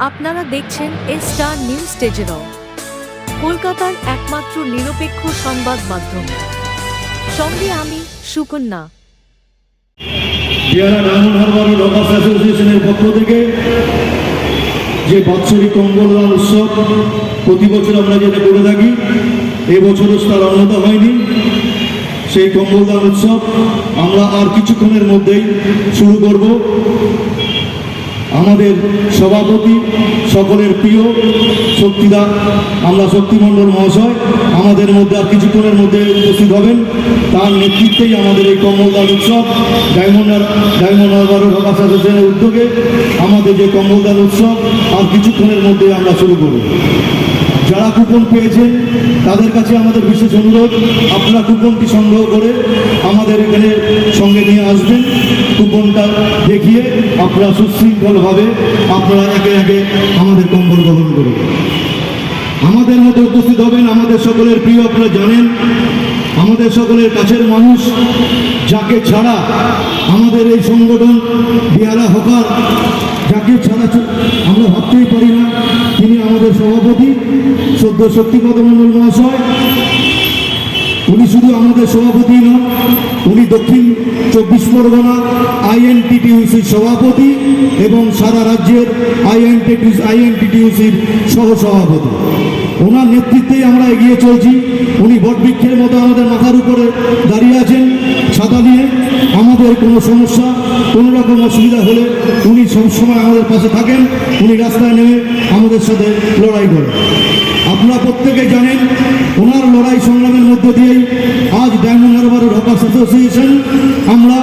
আপনারা দেখছেন S star news স্টেজেরও কলকাতার একমাত্র নিরপেক্ষ সংবাদ মাধ্যম। সঙ্গে আমি, সুকন্যা। পক্ষ থেকে যে বাৎসরিক কম্বল উৎসব, প্রতি বছর আমরা যেটা করে থাকি এবছরও তার অন্যতা হয়নি। সেই কম্বল উৎসব আমরা আর কিছুক্ষণের মধ্যেই শুরু করব। আমাদের সভাপতি, সকলের প্রিয় শক্তিদা, আমরা শক্তিমণ্ডল মহাশয়, আমাদের মধ্যে আর কিছুক্ষণের মধ্যে উপস্থিত হবেন। তার নেতৃত্বেই আমাদের এই কম্বলদান উৎসব ডায়মন্ডার ডায়মন্ড হারবার ঢাকা অ্যাসোসিয়েশনের উদ্যোগে আমাদের যে কম্বলদান উৎসব, আর কিছুক্ষণের মধ্যে আমরা শুরু করব। যারা কুপন পেয়েছেন তাদের কাছে আমাদের বিশেষ অনুরোধ, আপনারা কুপনটি সংগ্রহ করে আমাদের এখানে সঙ্গে নিয়ে আসবেন। কুপনটা দেখিয়ে আপনারা সুশৃঙ্খলভাবে আপনারা একে একে আমাদের কম্বল গ্রহণ করুন। আমাদের মধ্যে উপস্থিত হবেন আমাদের সকলের প্রিয়, আপনারা জানেন, আমাদের সকলের কাছের মানুষ, যাকে ছাড়া আমাদের এই সংগঠন বিহারা হকার, যাকে ছাড়া আমরা ভাবতেই পারি না। তিনি আমাদের সভাপতি সদ্য শক্তিপদ মণ্ডল মহাশয়। উনি শুধু আমাদের সভাপতি নন, উনি দক্ষিণ চব্বিশ পরগনা আইএনটিটিউসির সভাপতি এবং সারা রাজ্যের আইএনটিটিউস আইএনটিটিউসির সহসভাপতি। ওনার নেতৃত্বেই আমরা এগিয়ে চলছি। উনি বটবৃক্ষের মতো আমাদের মাথার উপরে দাঁড়িয়ে আছেন ছাতা নিয়ে। আমাদের কোনো সমস্যা, কোনো রকম অসুবিধা হলে উনি সবসময় আমাদের পাশে থাকেন, উনি রাস্তায় নেমে আমাদের সাথে লড়াই করেন। আপনারা প্রত্যেকে জানেন, ওনার লড়াই সংগ্রামের মধ্য দিয়েই আজ ডায়মন্ড হারবার রকার্স অ্যাসোসিয়েশন আমরা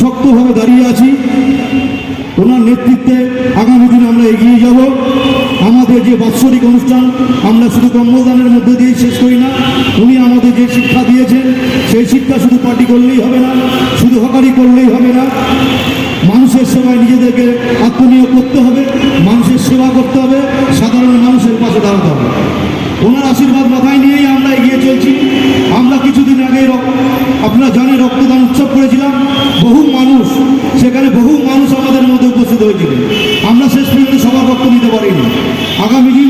শক্তভাবে দাঁড়িয়ে আছি। ওনার নেতৃত্বে আগামী দিনে আমরা এগিয়ে যাব। আমাদের যে বাৎসরিক অনুষ্ঠান, আমরা শুধু কর্মদানের মধ্যে দিয়ে শেষ করি না, উনি আমাদের যে শিক্ষা দিয়েছেন, সেই শিক্ষা শুধু পার্টি করলেই হবে না, শুধু হকারি করলেই হবে না। মানুষের সেবায় নিজেদেরকে আত্মনিয়োগ করতে হবে, মানুষের সেবা করতে হবে, সাধারণ মানুষের পাশে দাঁড়াতে হবে। ওনার আশীর্বাদ মাথায় নিয়েই আমরা এগিয়ে চলছি। আমরা কিছুদিন আগে আপনারা জানেন রক্তদান উৎসব করেছিলাম। বহু মানুষ, সেখানে বহু মানুষ আমাদের মধ্যে উপস্থিত হয়েছিলেন আমরা শেষ পর্যন্ত সবার রক্ত নিতে পারিনি। আগামী দিন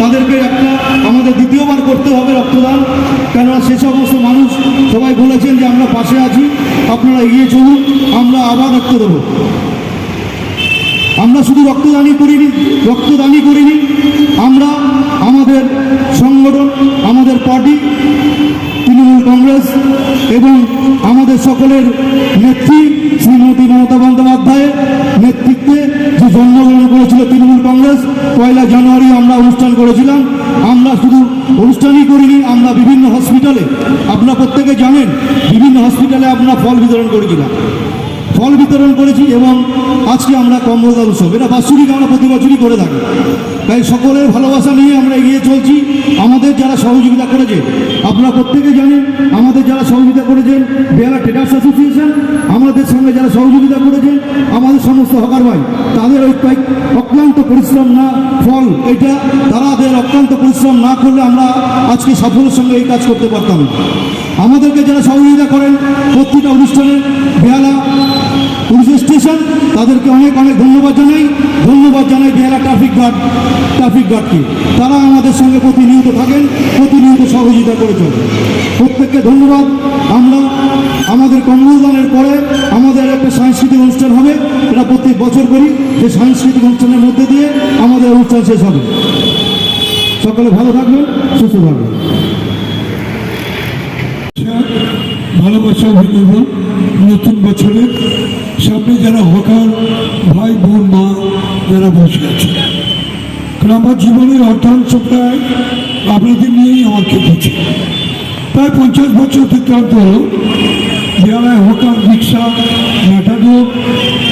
তাদেরকে একটা, আমাদের দ্বিতীয়বার করতে হবে রক্তদান। কেননা সে সমস্ত মানুষ সবাই বলেছেন যে আমরা পাশে আছি। আপনারা এগিয়ে চলুন, আমরা আবার রক্ত দেবো। আমরা শুধু রক্তদানই করিনি রক্তদানই করিনি। আমরা আমাদের সংগঠন আমাদের পার্টি, তৃণমূল কংগ্রেস এবং আমাদের সকলের নেত্রী শ্রীমতী মমতা বন্দ্যোপাধ্যায়ের নেতৃত্বে যে জন্মগ্রহণ করেছিল তৃণমূল কংগ্রেস, পয়লা জানুয়ারি আমরা অনুষ্ঠান করেছিলাম। আমরা শুধু অনুষ্ঠানই করিনি, আমরা বিভিন্ন হসপিটালে আপনারা প্রত্যেকে জানেন, বিভিন্ন হসপিটালে আমরা ফল বিতরণ করেছিলাম। ফল বিতরণ করেছি এবং আজকে আমরা কম্বলদান উৎসব। এটা বাৎসরিক আমরা প্রতি বছরই করে থাকি। তাই সকলের ভালোবাসা নিয়ে আমরা এগিয়ে চলছি। আমাদের যারা সহযোগিতা করেছে, আপনারা প্রত্যেকে জানেন, আমাদের যারা সহযোগিতা করেছেন বেহালা ট্রেডার্স অ্যাসোসিয়েশন, আমাদের সঙ্গে যারা সহযোগিতা করেছেন, আমাদের সমস্ত হকার ভাই, তাদের ওই অক্লান্ত পরিশ্রম না, ফল এটা তারাদের অক্লান্ত পরিশ্রম না করলে আমরা আজকে সাফল্যের সঙ্গে এই কাজ করতে পারতাম। আমাদেরকে যারা সহযোগিতা করেন, প্রতিটা অনুষ্ঠানে বেহালা পুলিশ স্টেশন, তাদেরকে অনেক অনেক ধন্যবাদ জানাই। ধন্যবাদ জানাই বেহালা ট্রাফিক গার্ড, ট্রাফিক গার্ডকে। তারা আমাদের সঙ্গে প্রতিনিয়ত থাকেন, প্রতিনিয়ত সহযোগিতা করে চলেন। প্রত্যেককে ধন্যবাদ। আমরা আমাদের কর্মদানের পরে আমাদের একটা সাংস্কৃতিক অনুষ্ঠান হবে, এটা প্রত্যেক বছর করি। সেই সাংস্কৃতিক অনুষ্ঠানের মধ্যে দিয়ে আমাদের অনুষ্ঠান শেষ হবে। সকলে ভালো থাকবেন, সুস্থ থাকবেন। ভালোবাসা অভিনন্দন নতুন বছরের সামনে যারা হকার ভাই বোন, মা যারা বসে আছে। কারণ আমার জীবনের অর্ধাংশ প্রায় আপনাদের নিয়েই আমার কেটেছে। প্রায় পঞ্চাশ বছর অতিক্রান্ত হলো। যারা হকার, রিক্সা, ম্যাটাডোর,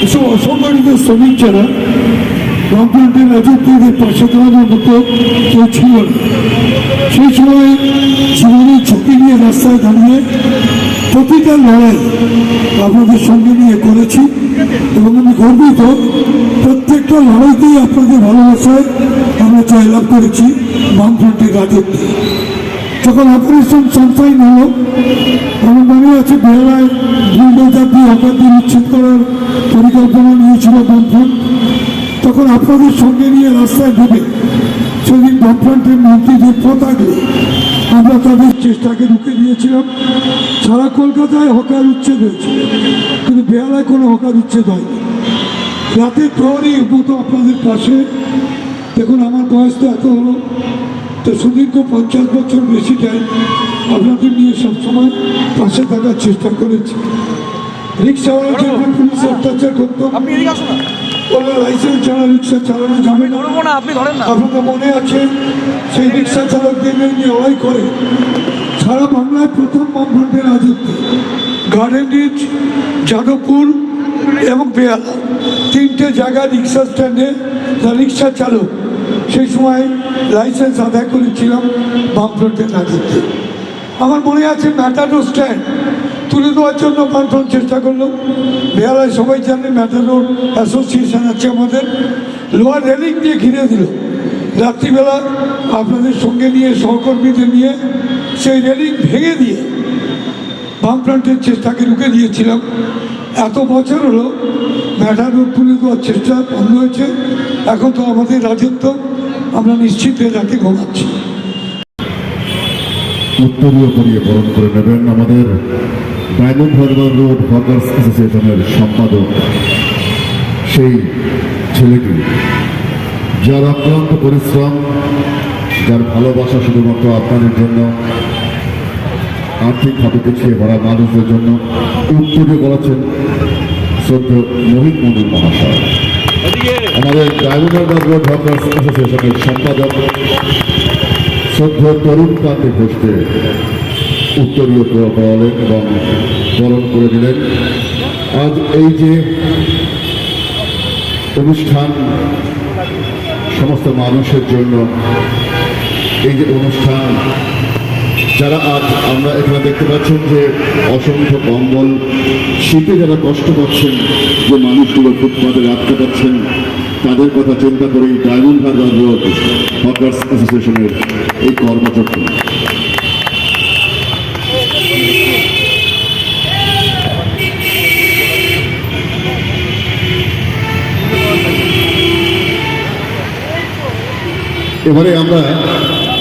এসব অসংগঠিত শ্রমিক যারা কমপ্লেন্টের রাজত্বদের পাশে দাঁড়ানোর মতো কেউ ছিল না। সেই সময় জীবনের ঝুঁকি নিয়ে রাস্তায় দাঁড়িয়ে প্রতিটা লড়াই আপনাদের সঙ্গে নিয়ে করেছি এবং আমি গর্বিত প্রত্যেকটা লড়াইতেই আপনাদের ভালোবাসায় আমরা জয়লাভ করেছি বামফ্রন্টের রাজত্বে। যখন অপারেশন সানশাইন হলো, আমার মনে আছে বেহালায় দিয়ে হকারদের উচ্ছেদ করার পরিকল্পনা নিয়েছিল বামফ্রন্ট তখন আপনাদের সঙ্গে নিয়ে রাস্তায় ঢুকে সেদিন বামফ্রন্টের মন্ত্রীদের পতাকে আমরা তাদের চেষ্টাকে রুখে দিয়েছিলাম। সারা কলকাতায় হকার উচ্ছেদ হয়েছে, কিন্তু বেহালায় কোনো হকার উচ্ছেদ হয়নি। রাতের প্রহরী মতো আপনাদের পাশে। দেখুন, আমার বয়স তো এত হলো, তো সুদীর্ঘ পঞ্চাশ বছর বেশি টাইম আপনাদের নিয়ে সবসময় পাশে থাকার চেষ্টা করেছি। রিক্সাওয়ালার জন্য পুলিশ অত্যাচার করতো লাইসেন্স ছাড়া রিক্সা চালানো যাবে। না ধরবো না আপনি ধরেন না। আপনাদের মনে আছে সেই রিক্সা চালকদের নিয়ে লড়াই করে সারা বাংলায় প্রথম বামফ্রন্টের রাজত্বে গার্ডেন রিচ যাদবপুর এবং বেহালা তিনটে জায়গায় রিক্সা স্ট্যান্ডে যা রিক্সা চালক সেই সময় লাইসেন্স আদায় করেছিলাম বামফ্রন্টের রাজত্বে। আমার মনে আছে ম্যাটাডোর স্ট্যান্ড তুলে দেওয়ার জন্য বামফ্রন্ট চেষ্টা করল। বেহালায় সবাই জানে ম্যাটাডোর অ্যাসোসিয়েশন আছে আমাদের। লোহার রেলিং দিয়ে ঘিরে দিল। রাত্রিবেলা আপনাদের সঙ্গে নিয়ে, সহকর্মীদের নিয়ে সেই রেলিং ভেঙে দিয়ে বামফ্রন্টের চেষ্টাকে রুখে দিয়েছিলাম। এত বছর হলো ম্যাটার রোড তুলে দেওয়ার চেষ্টা বন্ধ হয়েছে। এখন তো আমাদের রাজত্ব, আমরা নিশ্চিত হয়ে রাতে ঘুমাচ্ছি। উত্তরীয় করিয়ে বরণ করে নেবেন আমাদের ডায়মন্ড হারবার রোড, হকার্স অ্যাসোসিয়েশনের সম্পাদক। সেই ছেলেটি, যার অক্লান্ত পরিশ্রম, যার ভালোবাসা শুধুমাত্র আপনাদের জন্য আর্থিকভাবে পিছিয়ে পড়া মানুষদের জন্য উত্তরীয় বলেছেন শ্রদ্ধ মোহিত মন্ডল মহাশয়। আমাদের ডায়মন্ড হারবার রোড, হকার্স অ্যাসোসিয়েশনের সম্পাদক শ্রদ্ধ তরুণ কান্তি ঘোষকে উত্তরীয় পড়ালেন এবং বরণ করে দিলেন আজ এই যে অনুষ্ঠান সমস্ত মানুষের জন্য, এই যে অনুষ্ঠান, যারা আজ আমরা এখানে দেখতে পাচ্ছেন যে অসংখ্য কম্বল, শীতে যারা কষ্ট পাচ্ছেন, যে মানুষগুলো ফুটপাতে রাত কাটাচ্ছেন, তাদের কথা চিন্তা করেই ডায়মন্ড হারবার রোড হকার্স অ্যাসোসিয়েশনের এই কর্মচক্র। এবারে আমরা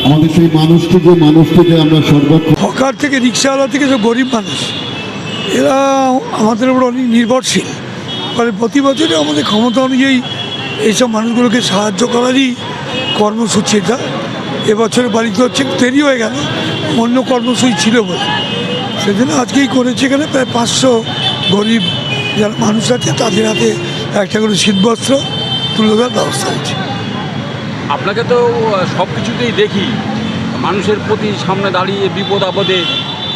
আমাদের সেই মানুষটি যে মানুষটিকে আমরা সর্বক্ষণ হকার থেকে, রিক্সাওয়ালা থেকে সব গরিব মানুষ, এরা আমাদের উপর অনেক নির্ভরশীল। ফলে প্রতি বছরে আমাদের ক্ষমতা অনুযায়ী এইসব মানুষগুলোকে সাহায্য করারই কর্মসূচি এটা। এবছরে বাড়িতে হচ্ছে, দেরি হয়ে গেল, অন্য কর্মসূচি ছিল বলে। সেজন্য আজকেই করেছে এখানে প্রায় পাঁচশো গরিব যারা মানুষ আছে, তাদের হাতে একটা করে শীতবস্ত্র তুলে দেওয়ার ব্যবস্থা হয়েছে। আপনাকে তো সব কিছুতেই দেখি। মানুষের প্রতি সামনে দাঁড়িয়ে বিপদ, আপদে।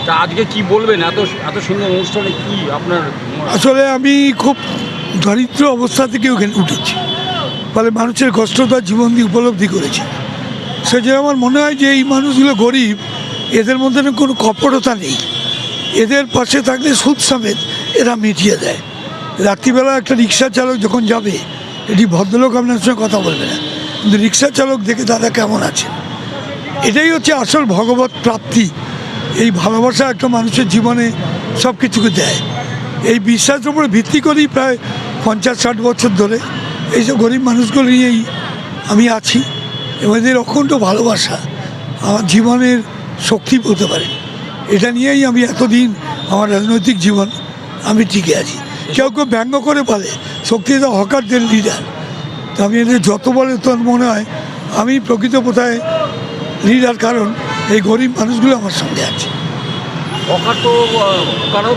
তা আজকে কি বলবেন? এত এত সুন্দর অনুষ্ঠানে কি আপনার আসলে আমি খুব দরিদ্র অবস্থা থেকে ওখানে উঠেছি। ফলে মানুষের কষ্টটা জীবন দিয়ে উপলব্ধি করেছি। সেজন্য আমার মনে হয় যে এই মানুষগুলো গরিব, এদের মধ্যে কোনো কপটতা নেই। এদের পাশে থাকলে সুদ সমেত এরা মিটিয়ে দেয়। রাত্রিবেলা একটা রিক্সা চালক যখন যাবে, এটি ভদ্রলোক আপনার সঙ্গে কথা বলবে না। রিক্সা চালক দেখে দাদা কেমন আছে এটাই হচ্ছে আসল ভগবত প্রাপ্তি। এই ভালোবাসা একটা মানুষের জীবনে সব কিছুকে দেয়। এই বিশ্বাসের উপরে ভিত্তি করেই প্রায় পঞ্চাশ, ষাট বছর ধরে এইসব গরিব মানুষগুলো নিয়েই আমি আছি এবং এদের অখণ্ড ভালোবাসা আমার জীবনের শক্তি বলতে পারে। এটা নিয়েই আমি এতদিন আমার রাজনৈতিক জীবন আমি টিকে আছি। কেউ কেউ ব্যঙ্গ করে বলে শক্তিদা হকারদের লিডার আমি এদের যত বলে তোর মনে হয় আমি প্রকৃত কোথায় লিডার কারণ এই গরিব মানুষগুলো আমার সঙ্গে আছে। হকার তো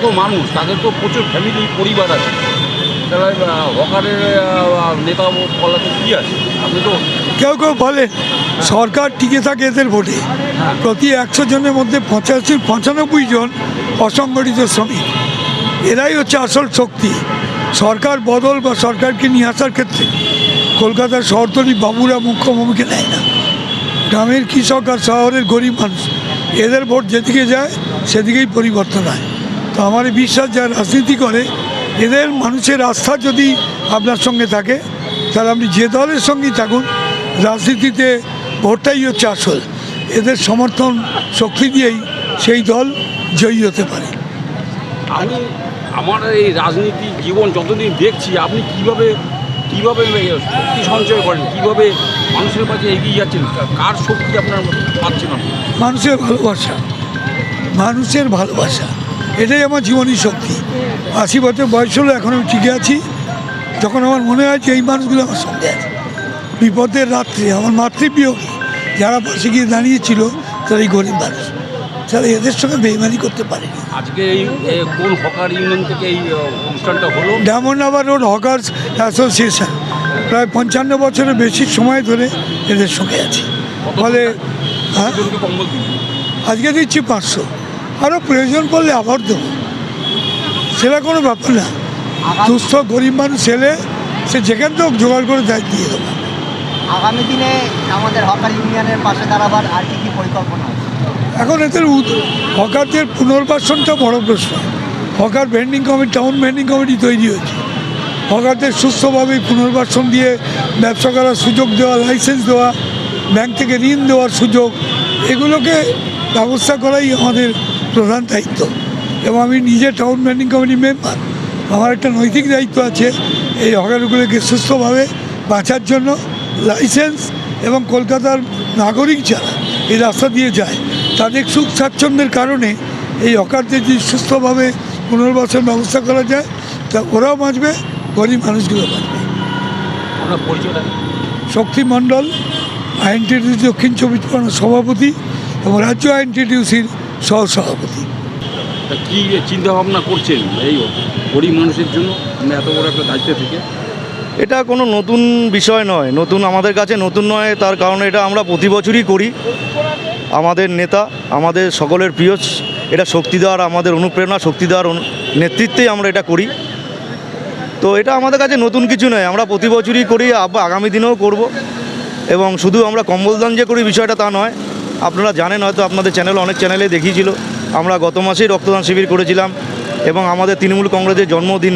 তো মানুষ তাদের তো প্রচুর ফ্যামিলি পরিবার আছে। হকারের নেতা বলাতে কী আছে? আপনি তো কেউ কেউ বলেন সরকার টিকে থাকে এদের ভোটে। প্রতি একশো জনের মধ্যে পঁচাশি পঁচানব্বই জন অসংগঠিত শ্রমিক। এরাই হচ্ছে আসল শক্তি। সরকার বদল বা সরকারকে নিয়ে আসার ক্ষেত্রে। কলকাতার শহরতলি বাবুরা মুখ্য ভূমিকা নেয় না। গ্রামের কৃষক আর শহরের গরিব মানুষ, এদের ভোট যেদিকে যায়, সেদিকেই পরিবর্তন হয়। তো আমার বিশ্বাস যা রাজনীতি করে, এদের মানুষের আস্থা যদি আপনার সঙ্গে থাকে, তাহলে আপনি যে দলের সঙ্গেই থাকুন, রাজনীতিতে ভোটটাই হচ্ছে আসল। এদের সমর্থন শক্তি দিয়েই সেই দল জয়ী হতে পারে। আমি আমার এই রাজনীতি জীবন যতদিন দেখছি, আপনি কীভাবে কীভাবে শক্তি সঞ্চয় করেন? কীভাবে মানুষের কাছে এগিয়ে যাচ্ছেন? কার শক্তি আপনার পাচ্ছেন মানুষের ভালোবাসা। মানুষের ভালোবাসা। এটাই আমার জীবনী শক্তি। আশি বছর বয়স হলো, এখন আমি টিকে আছি। যখন আমার মনে হয় যে এই মানুষগুলো আমার সঙ্গে আছে। বিপদের রাত্রে, আমার মাতৃপ্রিয় যারা পাশে গিয়ে দাঁড়িয়েছিল তারা এই গরিব মানুষ। তারা এদের সঙ্গে বেইমানি করতে পারেনি। আজকে এই কোন হকার ইউনিয়ন থেকে এই অনুষ্ঠানটা হলো? Road hawkers association. প্রায় পঞ্চান্ন বছরের বেশি সময় ধরে এদের সঙ্গে আছি। ফলে হ্যাঁ? আজকে দিচ্ছি পাঁচশো। আরও প্রয়োজন পড়লে আবার দেবো। সেটা কোনো ব্যাপার না। দুস্থ গরিব মানুষ ছেলে সে যেখান থেকে জোগাড় করে দায়িত্ব দিয়ে দেবো আগামী দিনে আমাদের হকার ইউনিয়নের পাশে দাঁড়াবার আর কি কি পরিকল্পনা এখন এদের হকারদের পুনর্বাসনটা বড় প্রশ্ন। Hawker vending committee town vending committee তৈরি হয়েছে। হকারদের সুস্থভাবে পুনর্বাসন দিয়ে ব্যবসা করার সুযোগ দেওয়া লাইসেন্স দেওয়া ব্যাংক থেকে ঋণ দেওয়ার সুযোগ, এগুলোকে ব্যবস্থা করাই আমাদের প্রধান দায়িত্ব। এবং আমি নিজে টাউন ভেন্ডিং কমিটি মেম্বার আমার একটা নৈতিক দায়িত্ব আছে এই হকারগুলোকে সুস্থভাবে বাঁচার জন্য। লাইসেন্স এবং কলকাতার নাগরিক যারা এই রাস্তা দিয়ে যায় তাদের সুখ স্বাচ্ছন্দ্যের কারণে এই হকারদের যদি সুস্থভাবে পুনর্বাসন ব্যবস্থা করা যায় তা ওরাও বাঁচবে গরিব মানুষগুলো বাঁচবে। শক্তি মণ্ডল আইএনটিডিউসি দক্ষিণ চব্বিশ পরগনার সভাপতি এবং রাজ্য আইএনটিডিউসির সহসভাপতি। কী চিন্তা করছেন এই গরিব মানুষের জন্য? এত বড় একটা দায়িত্ব থেকে। এটা কোনো নতুন বিষয় নয়। নতুন আমাদের কাছে নতুন নয় তার কারণে এটা আমরা প্রতি বছরই করি। আমাদের নেতা, আমাদের সকলের প্রিয়, এটা শক্তি দেওয়ার আমাদের অনুপ্রেরণা, শক্তি দেওয়ার নেতৃত্বেই আমরা এটা করি। তো এটা আমাদের কাছে নতুন কিছু নয়, আমরা প্রতি বছরই করি আগামী দিনেও করব। এবং শুধু আমরা কম্বল দান যে করি, বিষয়টা তা নয়। আপনারা জানেন হয়তো আপনাদের চ্যানেল, অনেক চ্যানেলে দেখিয়েছিল, আমরা গত মাসেই রক্তদান শিবির করেছিলাম। এবং আমাদের তৃণমূল কংগ্রেসের জন্মদিন,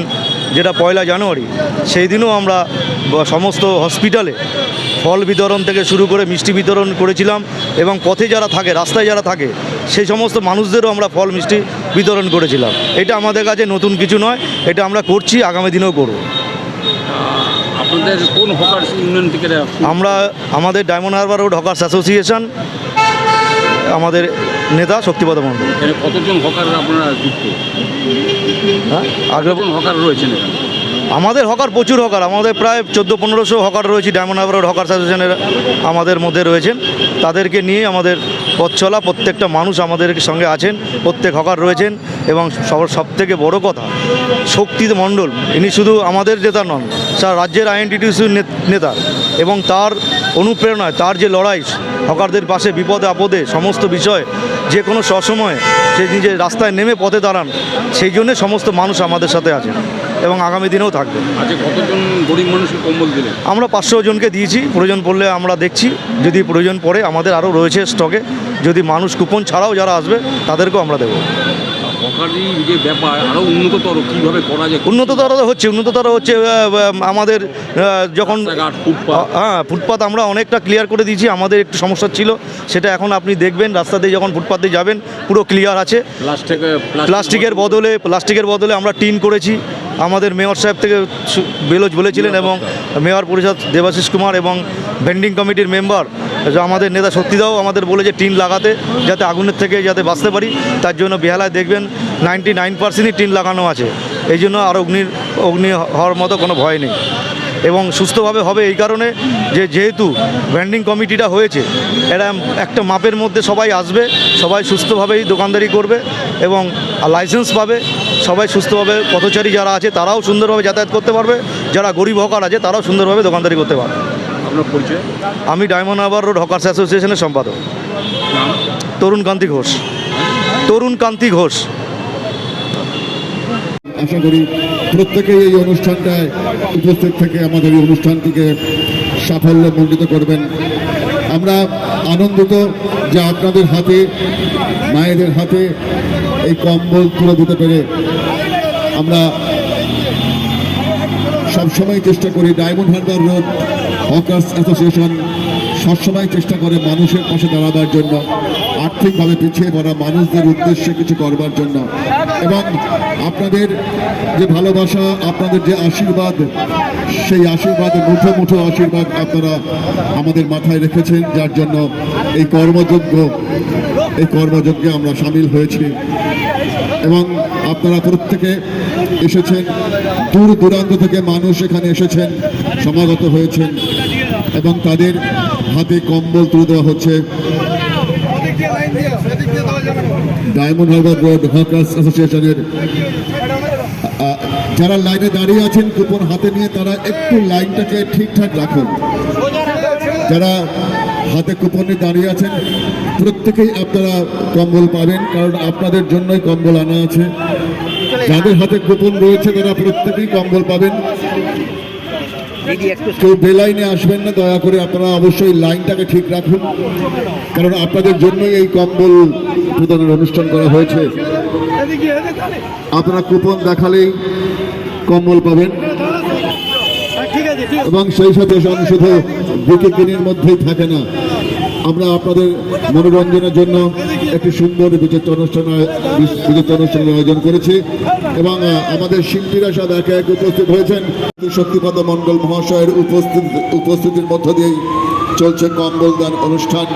যেটা পয়লা জানুয়ারি, সেই দিনও আমরা সমস্ত হসপিটালে ফল বিতরণ থেকে শুরু করে মিষ্টি বিতরণ করেছিলাম এবং পথে যারা থাকে রাস্তায় যারা থাকে সেই সমস্ত মানুষদেরও আমরা ফল মিষ্টি বিতরণ করেছিলাম। এটা আমাদের কাছে নতুন কিছু নয় এটা আমরা করছি আগামী দিনেও করব। আপনাদের কোন হকার ইউনিয়ন থেকে আমরা আমাদের Diamond Harbour road hawkers association আমাদের নেতা শক্তিপদ এখানে কতজন হকার আপনারা যুক্ত? হ্যাঁ? হকার রয়েছেন এখানে? আমাদের হকার প্রচুর হকার, আমাদের প্রায় চোদ্দ পনেরোশো হকার রয়েছে ডায়মন্ড হারবার হকার অ্যাসোসিয়েশনের আমাদের মধ্যে রয়েছেন। তাদেরকে নিয়ে আমাদের পথ প্রত্যেকটা মানুষ আমাদের সঙ্গে আছেন, প্রত্যেক হকার রয়েছেন এবং সব সব থেকে বড় কথা শক্তি মণ্ডল। ইনি শুধু আমাদের নেতা নন, সারা রাজ্যের আইএনটিটিউসির নেতা এবং তার অনুপ্রেরণায়, তার যে লড়াই, হকারদের পাশে বিপদে আপদে সমস্ত বিষয়, যে কোনো সসময়ে সে নিজে রাস্তায় নেমে পথে দাঁড়ান, সেই জন্যে সমস্ত মানুষ আমাদের সাথে আছেন। এবং আগামী দিনেও থাকবে। আজকে কতজন গরিব মানুষকে কম্বল দিলেন? আমরা পাঁচশো জনকে দিয়েছি প্রয়োজন পড়লে আমরা দেখছি। যদি প্রয়োজন পড়ে আমাদের আরও রয়েছে স্টকে যদি মানুষ কুপন ছাড়াও যারা আসবে তাদেরকেও আমরা দেবো। যে ব্যাপার আরও উন্নততর কীভাবে করা যায়? উন্নততর হচ্ছে উন্নততর হচ্ছে আমাদের যখন হ্যাঁ ফুটপাত আমরা অনেকটা ক্লিয়ার করে দিয়েছি আমাদের একটু সমস্যা ছিল সেটা এখন আপনি দেখবেন রাস্তা দিয়ে যখন ফুটপাত দিয়ে যাবেন পুরো ক্লিয়ার আছে। প্লাস্টিকের বদলে প্লাস্টিকের বদলে আমরা টিন করেছি। আমাদের মেয়র সাহেব থেকে বেলোজ বলেছিলেন এবং মেয়র পরিষদ দেবাশিস কুমার এবং ভেন্ডিং কমিটির মেম্বার আমাদের নেতা সত্যিদাও আমাদের বলেছে টিন লাগাতে, যাতে আগুনের থেকে যাতে বাঁচতে পারি, তার জন্য বেহালায় দেখবেন নাইনটি নাইন পার্সেন্টই টিন লাগানো আছে। এই জন্য আর অগ্নির, অগ্নি হওয়ার মতো কোনো ভয় নেই। এবং সুস্থভাবে হবে এই কারণে যে, যেহেতু ভেন্ডিং কমিটিটা হয়েছে, এরা একটা মাপের মধ্যে সবাই আসবে, সবাই সুস্থভাবেই দোকানদারি করবে এবং লাইসেন্স পাবে। সবাই সুস্থভাবে পথচারী যারা আছে, তারাও সুন্দরভাবে যাতায়াত করতে পারবে। যারা গরিব হকার আছে, তারাও সুন্দরভাবে দোকানদারি করতে পারবে। আপনার পরিচয়? আমি ডায়মন্ড হারবার রোড হকার্স অ্যাসোসিয়েশনের সম্পাদক। তরুণ কান্তি ঘোষ। তরুণ কান্তি ঘোষ। আশা করি প্রত্যেকেই এই অনুষ্ঠানটায় উপস্থিত থেকে আমাদের এই অনুষ্ঠানটিকে সাফল্যমণ্ডিত করবেন। আমরা আনন্দিত যে আপনাদের হাতে মায়েদের হাতে এই কম্বল তুলে দিতে পেরে আমরা সবসময় চেষ্টা করি Diamond Harbour road hawkers association সবসময় চেষ্টা করে মানুষের পাশে দাঁড়াবার জন্য, আর্থিকভাবে পিছিয়ে পড়া মানুষদের উদ্দেশ্যে কিছু করবার জন্য। এবং আপনাদের যে ভালোবাসা, আপনাদের যে আশীর্বাদ সেই আশীর্বাদ মুঠো মুঠো আশীর্বাদ আপনারা আমাদের মাথায় রেখেছেন, যার জন্য এই কর্মযজ্ঞ, এই কর্মযজ্ঞে আমরা সামিল হয়েছি। এবং আপনারা প্রত্যেকে এসেছেন, দূর দূরান্ত থেকে মানুষ এখানে এসেছেন, সমাগত হয়েছেন, এবং তাদের হাতে কম্বল তুলে দেওয়া হচ্ছে। ডায়মন্ড হারবার রোড হকার্স অ্যাসোসিয়েশনের যারা লাইনে দাঁড়িয়ে আছেন কুপন হাতে নিয়ে তারা একটু লাইনটাকে ঠিকঠাক রাখুন। যারা হাতে কুপনে দাঁড়িয়ে আছেন, প্রত্যেকেই আপনারা কম্বল পাবেন, কারণ আপনাদের জন্যই কম্বল আনা আছে। যাদের হাতে কুপন রয়েছে, তারা প্রত্যেকেই কম্বল পাবেন। কেউ বেলাইনে আসবেন না, দয়া করে আপনারা অবশ্যই লাইনটাকে ঠিক রাখুন, কারণ আপনাদের জন্যই এই কম্বল প্রদানের অনুষ্ঠান করা হয়েছে। আপনারা কুপন দেখালেই কম্বল পাবেন। এবং সেই সাথে শুধু বুকে কিনির মধ্যেই থাকে না। আমরা আপনাদের মনোরঞ্জনের জন্য একটি সুন্দর বিচিত্র অনুষ্ঠান বিচিত্র অনুষ্ঠানের আয়োজন করেছি। এবং আমাদের শিল্পীরা সব একে একে উপস্থিত হয়েছেন। শক্তিপদ মণ্ডল মহাশয়ের উপস্থিত, উপস্থিতির মধ্য দিয়েই চলছে কম্বল দান অনুষ্ঠান।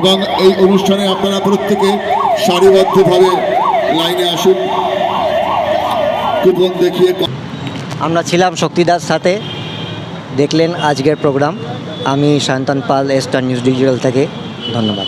এবং এই অনুষ্ঠানে আপনারা প্রত্যেকে সারিবদ্ধভাবে লাইনে আসুন। আমরা ছিলাম শক্তিদার সাথে। দেখলেন আজকের প্রোগ্রাম। আমি Sayantan Pal ester news digital থেকে। ধন্যবাদ।